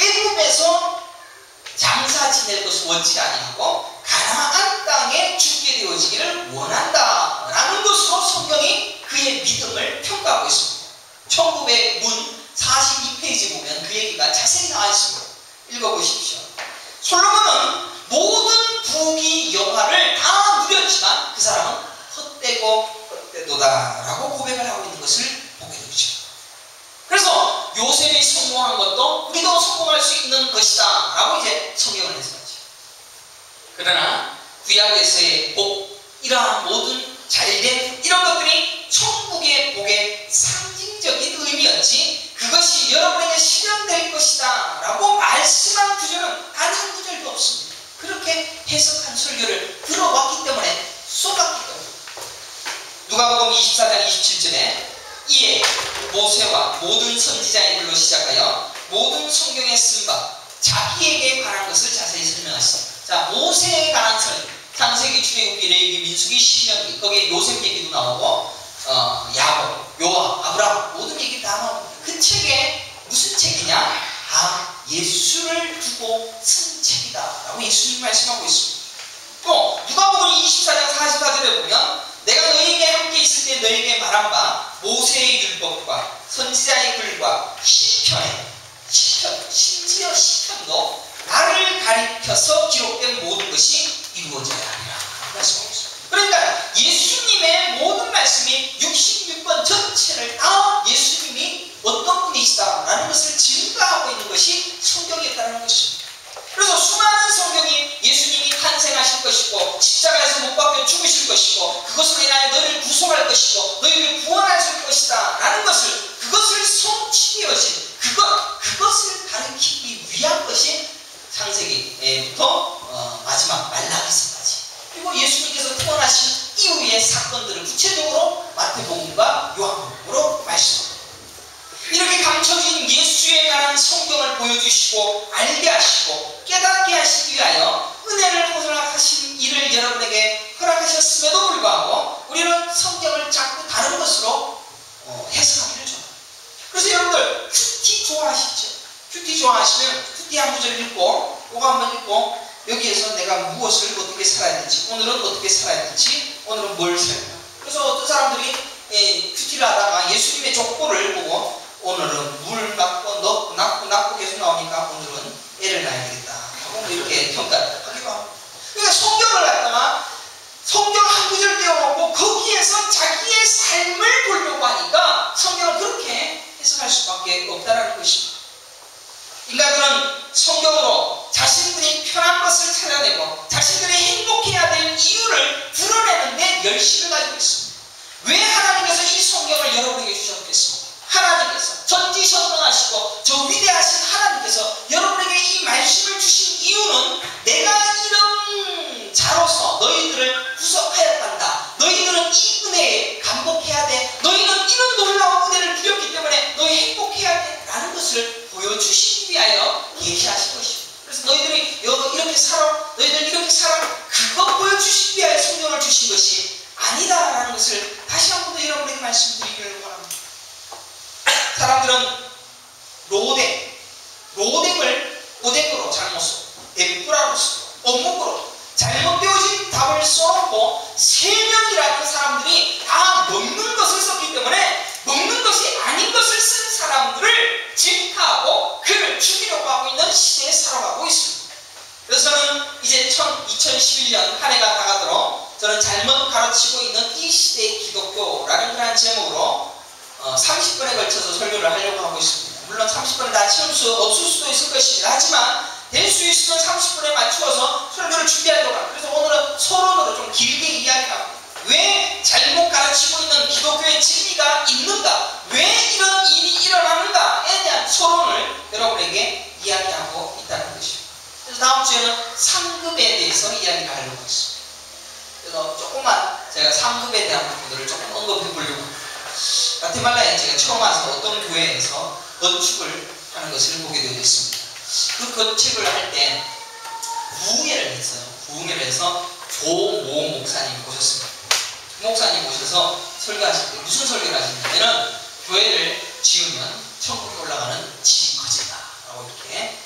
애굽에서 장사 지낼 것을 원치 아니하고 가나안 땅에 죽게 되어지기를 원한다라는 것으로 성경이 그의 믿음을 평가하고 있습니다. 1900문 42페이지 보면 그 얘기가 자세히 나와 있습니다. 읽어보십시오. 솔로몬은 모든 부귀 영화를 다 누렸지만 그 사람은 헛되고 헛되도다라고 고백을 하고 있는 것을 보게 되죠. 그래서 요셉이 성공한 것도 우리도 성공할 수 있는 것이다 라고 이제 성경을 해석하죠. 그러나 구약에서의 복, 이러한 모든 잘된 이런 것들이 천국의 복의 상징적인 의미였지 그것이 여러분에게 실현될 것이다 라고 말씀한 구절은 단 한 구절도 없습니다. 그렇게 해석한 설교를 들어왔기 때문에 쏟았기 때문에 누가복음 24장 27절에 이에 모세와 모든 선지자의 글로 시작하여 모든 성경에 쓴 바 자기에게 관한 것을 자세히 설명하십니다. 자 모세에 관한 설 창세기, 출애굽기, 레위기, 민수기, 신명기 거기에 요셉 얘기도 나오고 어, 야곱, 요아, 아브라함 모든 얘기 다 나옵니다. 그 책에 무슨 책이냐? 아 예수를 두고 쓴 책이다 라고 예수님 말씀하고 있습니다. 또 누가복음 24장 44절에 보면 내가 너희에게 함께 있을 때 너희에게 말한 바 모세의 율법과 선지자의 글과 시편에 시편 심지어 시편도 나를 가리켜서 기록된 모든 것이 이루어져야 말씀하고 있습니다. 그러니까 예수님의 모든 말씀이 66번 전체를 다 예수님이 어떤 분이시다라는 것을 증거하고 있는 것이 성경이었다는 것입니다. 그래서 수많은 성경이 예수님이 탄생하실 것이고 십자가에서 못 박혀 죽으실 것이고 그것으로 인하여 너희를 구속할 것이고 너희를 구원하실 것이다 라는 것을 그것을 성취되어진 그것 그것을 가르치기 위한 것이 창세기부터 어, 마지막 말라기서까지 그리고 예수님께서 태어나신 이후의 사건들을 구체적으로 마태복음과 요한복음으로 말씀합니다. 이렇게 감춰진 예수에 관한 성경을 보여주시고 알게 하시고 깨닫게 하시기 위하여 은혜를 허락하신 일을 여러분에게 허락하셨음에도 불구하고 우리는 성경을 자꾸 다른 것으로 어, 해석하기를 좋아합니다. 그래서 여러분들 큐티 좋아하시죠? 큐티 좋아하시면 큐티 한 구절 읽고 이거 한번 읽고 여기에서 내가 무엇을 어떻게 살아야 될지 오늘은 어떻게 살아야 될지 오늘은 뭘 살까 그래서 어떤 사람들이 예, 큐티를 하다가 예수님의 족보를 보고 오늘은 물 낳고 넣고 낳고 낳고 계속 나오니까 오늘은 애를 낳아야 되겠다 하고 이렇게 평가를 하기도 하고 그러니까 성경을 갖다가 성경 한 구절 떼어놓고 거기에서 자기의 삶을 보려고 하니까 성경을 그렇게 해석할 수밖에 없다라는 것입니다. 인간들은 성경으로 자신들이 편한 것을 찾아내고 자신들이 행복해야 될 이유를 드러내는데 열심을 가지고 있습니다. 왜 하나님께서 이 성경을 여러분에게 주셨겠습니까? 하나님께서 전지전능하시고 저 위대하신 하나님께서 여러분에게 이 말씀을 주신 이유는 내가 이런 자로서 너희들을 구속하였단다. 너희들은 이 은혜에 감복해야 돼. 너희는 이런 놀라운 은혜를 누렸기 때문에 너희 행복해야 돼. 라는 것을 보여주시기 위하여 계시하신 것입니다. 그래서 너희들이 이렇게 살아, 너희들 이렇게 살아, 그거 보여주시기 위하여 성경을 주신 것이 아니다라는 것을 다시 한 번 더 여러분에게 말씀드리기를 바랍니다. 사람들은 로댕, 로댕을 오뎅으로 잘못 써, 엠꾸라로 쓰고, 어묵으로 잘못 되어진 답을 써놓고 세 명이라는 사람들이 다 먹는 것을 썼기 때문에 먹는 것이 아닌 것을 쓴 사람들을 질타하고 그를 죽이려고 하고 있는 시대에 살아가고 있습니다. 그래서 저는 이제 2011년 한 해가 다가들어 저는 잘못 가르치고 있는 이 시대의 기독교라는 그런 제목으로 어, 30분에 걸쳐서 설교를 하려고 하고 있습니다. 물론 30분에 다 채울 수 없을 수도 있을 것입니다. 하지만 될 수 있으면 30분에 맞추어서 설교를 준비하려고 합니다. 그래서 오늘은 서론으로 좀 길게 이야기합니다. 왜 잘못 가르치고 있는 기독교의 진리가 있는가? 왜 이런 일이 일어나는가에 대한 서론을 여러분에게 이야기하고 있다는 것입니다. 그래서 다음 주에는 상급에 대해서 이야기를 하려고 했습니다. 그래서 조금만 제가 상급에 대한 부분들을 조금 언급해 보려고 합니다. 가테말라에 제가 처음 와서 어떤 교회에서 건축을 하는 것을 보게 되었습니다. 그 건축을 할 때 부흥회를 했어요. 부흥회를 해서 조모 목사님 모셨습니다. 목사님 오셔서 설교하실 때 무슨 설교를 하시냐면은 교회를 지으면 천국에 올라가는 집이 커진다 라고 이렇게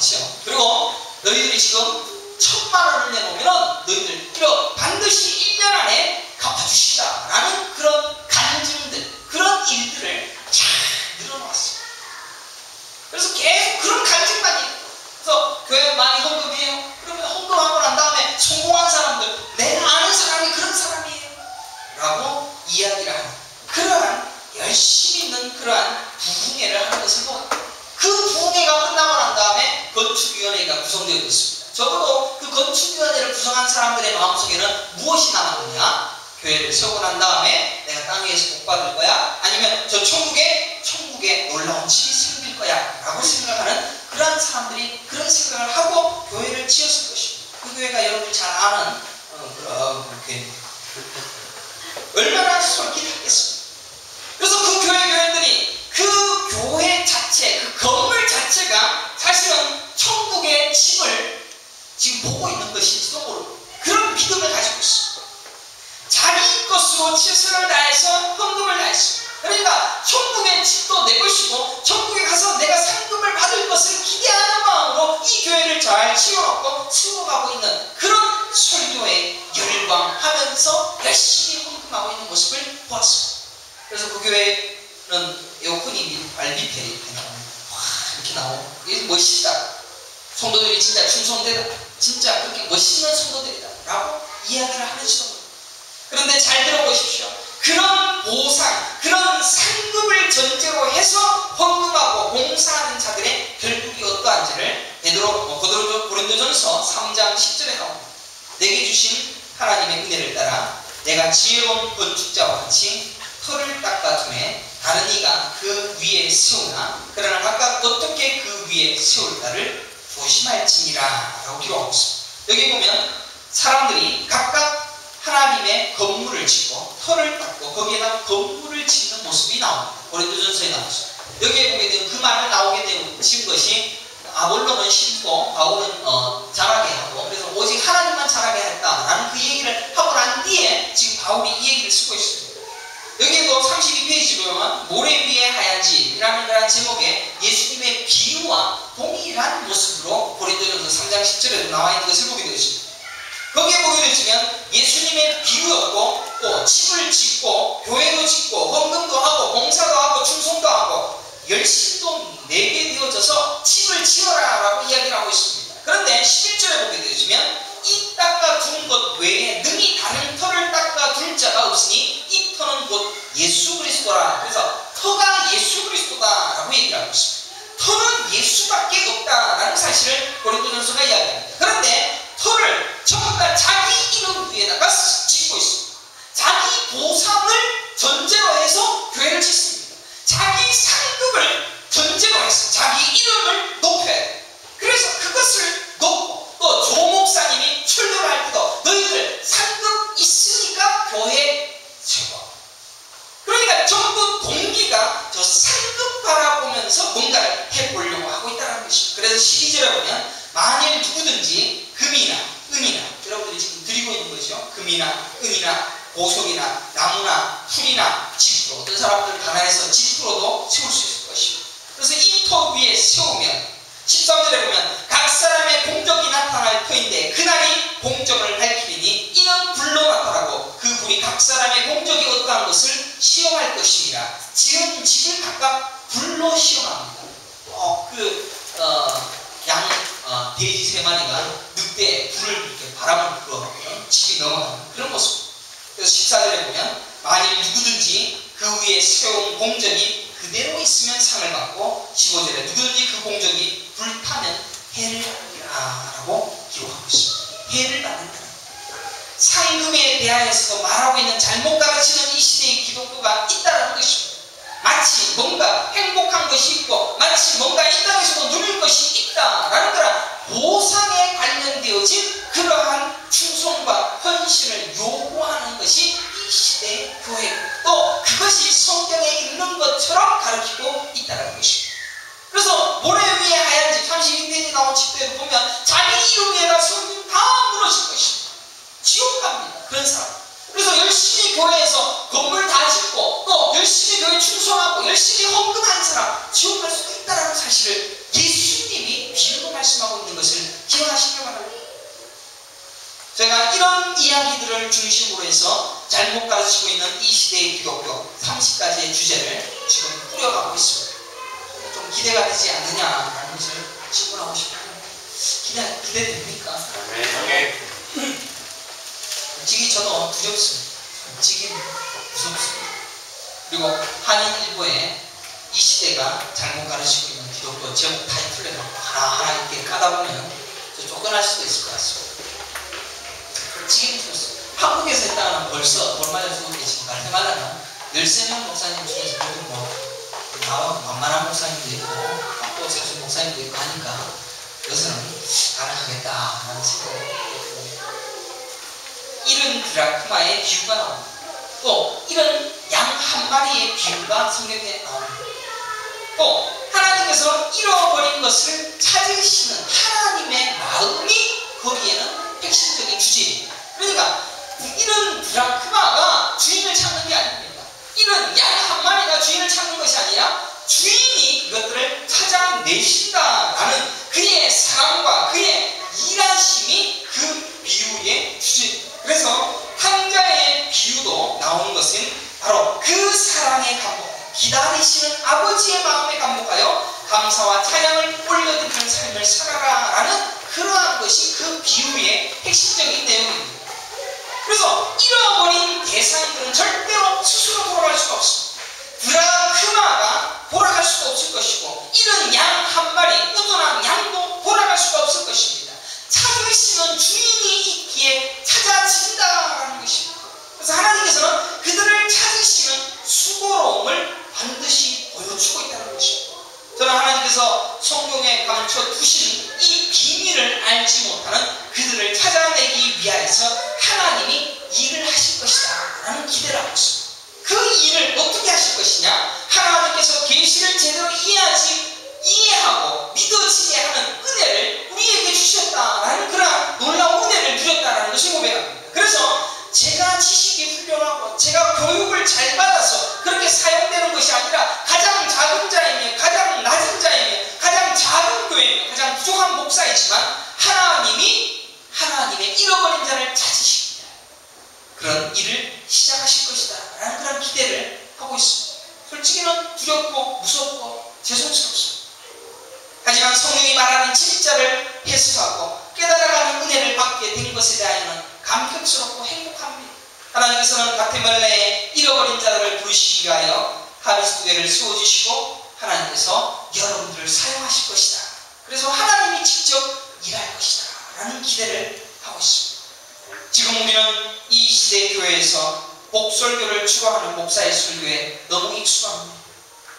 그렇죠? 그리고 너희들이 지금 천만 원을 내놓으면 너희들 이거 반드시 1년 안에 갚아주시다라는 그런 간증들, 그런 일들을 잘 늘어놓았어요. 그래서 계속 그런 간증만 있고, 그래서 교회 많이 헌금해요. 그러면 헌금하고 난 다음에 성공한 사람들, 내가 아는 사람이 그런 사람이에요. 라고 이야기를 하는 그러한 열심히 있는 그러한 부흥회를 하는 것을 보았다. 그 부흥회가 끝나고 난 다음에 건축위원회가 구성되어 있습니다. 적어도 그 건축위원회를 구성한 사람들의 마음속에는 무엇이 남았느냐? 교회를 세우고 난 다음에 내가 땅 위에서 복 받을 거야? 아니면 저 천국에, 천국에 놀라운 집이 생길 거야? 라고 생각하는 그러한 사람들이 그런 생각을 하고 교회를 지었을 것입니다. 그 교회가 여러분들 잘 아는 어, 그런 교회입니다. 얼마나 솔깃하겠습니까? 그래서 그 교회 교회들이 그 교회 자체, 그 건물 자체가 사실은 천국의 집을 지금 보고 있는 것일지도 모르고 그런 믿음을 가지고 있습니다. 자기 것으로 최선을 다해서 헌금을 다했습니다. 그러니까 천국의 집도 내 것이고 천국에 가서 내가 상금을 받을 것을 기대하는 마음으로 이 교회를 잘 치워놓고 있는 그런 설교에 열광하면서 열심히 헌금하고 있는 모습을 보았습니다. 그래서 그 교회는 에어컨이 나옵니다. 와 이렇게 나오고 이게 멋있다. 성도들이 진짜 충성되다. 진짜 그렇게 멋있는 성도들이다. 라고 이야기를 모릅니다. 그런데 잘 들어보십시오. 그런 보상, 그런 상급을 전제로 해서 헌금하고 봉사하는 자들의 결국이 어떠한지를 베드로 어, 고린도전서 3장 10절에 나옵니다. 내게 주신 하나님의 은혜를 따라 내가 지혜로운 건축자와 같이 털을 닦아둠에 다른 이가 그 위에 세우나 그러나 각각 어떻게 그 위에 세울까를 조심할지니라 라고 기록하고 있습니다. 여기 보면 사람들이 각각 하나님의 건물을 짓고 털을 닦고 거기에다 건물을 짓는 모습이 나옵니다. 고린도전서에 나오죠. 여기에 보게 되면 그 말을 나오게 된 지은 것이 아볼로는 심고 바울은 어, 자라게 하고 그래서 오직 하나님만 자라게 했다라는 그 얘기를 하고 난 뒤에 지금 바울이 이 얘기를 쓰고 있습니다. 여기에도 32페이지 보면 모래 위에 하얀 집이라는 그런 제목의 예수님의 비유와 동일한 모습으로 고린도전서 3장 10절에도 나와 있는 것을 보게 되십니다. 거기에 보게 되시면 예수님의 비유였고 또 집을 짓고 교회도 짓고 헌금도 하고 봉사도 하고 충성도 하고 열심도 내게 되어져서 집을 지어라 라고 이야기를 하고 있습니다. 그런데 11절에 보게 되시면 이 닦아 두는 것 외에 능히 다른 터를 닦아 둘 자가 없으니 이 터는 곧 예수 그리스도라. 그래서 터가 예수 그리스도다 라고 얘기를 하고 있습니다. 터는 예수밖에 없다라는 사실을 고린도전서가 이야기합니다. 그런데 터를 전부 다 자기 이름 위에다가 짓고 있습니다. 자기 보상을 전제로 해서 교회를 짓습니다. 자기 상급을 전제로 해서 자기 이름을 높여야 돼요. 그래서 그것을 놓고 또 조목사님이 출교를 할 때도 너희들 상급 있으니까 교회 세워. 그러니까 전부 동기가 저 상급 바라보면서 뭔가를 해보려고 하고 있다는 것입니다. 그래서 12절에 보면 만일 누구든지 금이나 은이나 여러분들이 지금 드리고 있는 것이요. 금이나 은이나 보석이나 나무나 풀이나 집으로 어떤 사람들은 가난해서 집으로도 세울 수 있을 것입니다. 그래서 이 터 위에 세우면 13절에 보면 각 사람의 공적이 나타날 터인데 그날이 공적을 밝히리니 이는 불로 나타나고 그 불이 각 사람의 공적이 어떠한 것을 시험할 것이니라 지은 집을 각각 불로 시험합니다. 어, 그, 어, 양, 어, 돼지 세 마리가 늑대에 불을 이렇게 바람을 불어 어, 집이 넘어가는 그런 모습. 그래서 14절에 보면 만일 누구든지 그 위에 세운 공적이 그대로 있으면 상을 받고 15절에 누구든지 그 공적이 불타면 해를 받으리라 라고 기록하고 있습니다. 해를 받는다. 대하여서도 말하고 있는 잘못 가르치는 이 시대의 기독교가 있다는 것입니다. 마치 뭔가 행복한 것이 있고 마치 뭔가 이 땅에서도 누릴 것이 있다라는 거라 보상에 관련되어진 그러한 충성과 헌신을 요구하는 것이 이 시대의 교회 또 그것이 성경에 있는 것처럼 가르치고 있다는 것입니다. 그래서 모래 충성하고 열심히 헌금한 사람 지옥 갈 수도 있다라는 사실을 예수님이 비유로 말씀하고 있는 것을 기억하시길 바랍니다. 제가 이런 이야기들을 중심으로 해서 잘못 가르치고 있는 이 시대의 기독교 30가지의 주제를 지금 꾸려가고 있습니다. 좀 기대가 되지 않느냐라는 것을 질문하고 싶어요. 기대, 기대됩니까? 네. 음. 지기 저는 두렵습니다. 지기 무섭습니다. 그리고 한인일보에 이 시대가 잘못 가르치고 있는 기독교 제목 타이틀을 하나하나 이렇게 까다 보면 쫓겨날 수도 있을 것 같습니다. 무섭습니다. 한국에서 했다가는 벌써 돌맞아 죽었겠지만 가르테말라는 13명 목사님 중에서 모두 뭐 나와 만만한 목사님도 있고 또 사실 목사님도 있고 하니까 여기서는 가능하겠다라는 생각이 이런 드라크마의 비유가 나옵니다. 또 이런 양 한 마리의 비유가 성경에 나옵니다. 또 하나님께서 잃어버린 것을 찾으시는 하나님의 마음이 거기에는 핵심적인 주제입니다. 그러니까 이런 드라크마가 주인을 찾는 게 아닙니다. 이런 양 한 마리가 주인을 찾는 것이 아니라 주인이 이것들을 찾아내신다라는 그의 사랑과 그의 일하심이 그 비유의 주제입니다. 그래서 나오는 것은 바로 그 사랑에 감복, 기다리시는 아버지의 마음에 감복하여 감사와 찬양을 올려드리는 삶을 살아라 라는 그러한 것이 그 비유의 핵심적인 내용입니다. 그래서 잃어버린 대상들은 절대로 돌아갈 수가 없습니다. 드라크마가 돌아갈 수가 없을 것이고 이런 양 한 마리, 우둔한 양도 돌아갈 수가 없을 것입니다. 찾으시는 주인이 있기에 찾아진다라는 것입니다. 그래서 하나님께서는 그들을 찾으시는 수고로움을 반드시 보여주고 있다는 것입니다. 저는 하나님께서 성경에 감춰 두신 이 비밀을 알지 못하는 그들을 찾아내기 위하여서 하나님이 일을 하실 것이다 라는 기대를 하고 있습니다. 그 일을 어떻게 하실 것이냐? 하나님께서 계시를 제대로 이해하지 이해하고 믿어지게 하는 은혜를 우리에게 주셨다라는 그런 놀라운 은혜를 주셨다라는 것을 고백합니다. 그래서 제가 지식이 훌륭하고 제가 교육을 잘 받아서 그렇게 사용되는 것이 아니라 가장 작은 자이며 가장 낮은 자이며 가장 교회이며 가장 부족한 목사이지만 하나님이 하나님의 잃어버린 자를 찾으십니다. 그런 일을 시작하실 것이다 라는 그런 기대를 하고 있습니다. 솔직히는 두렵고 무섭고 죄송스럽습니다. 하지만 성령이 말하는 진짜를 해석하고 깨달아가는 은혜를 받게 된 것에 대하여는 감격스럽고 행복합니다. 하나님께서는 가테말레의 잃어버린 자들을 부르시기 위하여 하비스 교회를 세워주시고 하나님께서 여러분들을 사용하실 것이다. 그래서 하나님이 직접 일할 것이다. 라는 기대를 하고 있습니다. 지금 우리는 이 시대 교회에서 복설교를 추구하는 목사의 설교에 너무 익숙합니다.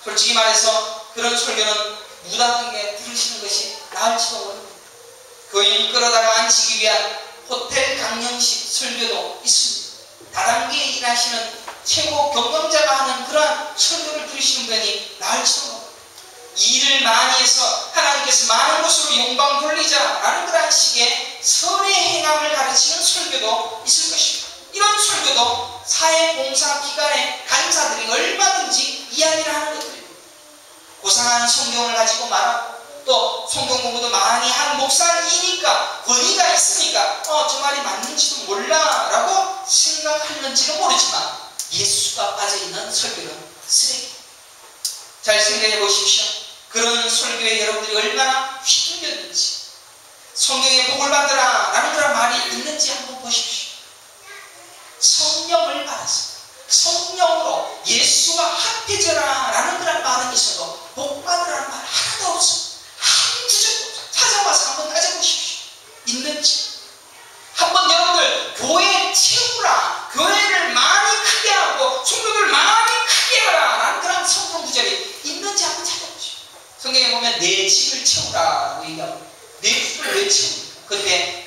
솔직히 말해서 그런 설교는 무당에게 들으시는 것이 나을지도 모릅니다. 교인 끌어다가 앉히기 위한 호텔 강령식 설교도 있습니다. 다단계에 일하시는 최고 경영자가 하는 그러한 설교를 들으시는 분이 나을지도 모릅니다. 일을 많이 해서 하나님께서 많은 곳으로 영광 돌리자라는 그러한 식의 선의 행함을 가르치는 설교도 있을 것입니다. 이런 설교도 사회봉사 기관의 간사들이 얼마든지 이야기를 하는 것들입니다. 고상한 성경을 가지고 말하고 또 성경 공부도 많이 한 목사이니까 권위가 있으니까 어, 저 말이 맞는지도 몰라 라고 생각하는지는 모르지만 예수가 빠져있는 설교는 쓰레기 잘 생각해 보십시오 그런 설교에 여러분들이 얼마나 휘둘렸는지 성경에 복을 받으라 라는 그런 말이 있는지 한번 보십시오. 성령을 받았습니다 성령으로 예수와 합해져라 라는 그런 말은 있어도 복 받으라는 말 하나도 없습니다 한 구절도 찾아와서 한번 따져보십시오. 있는지 한번 여러분들 교회 채우라 교회를 많이 크게 하고 성도들 많이 크게 하라 라는 그런 성경 구절이 있는지 한번 찾아보십시오 성경에 보면 내 집을 얘기하고 내왜 채웁니까? 그때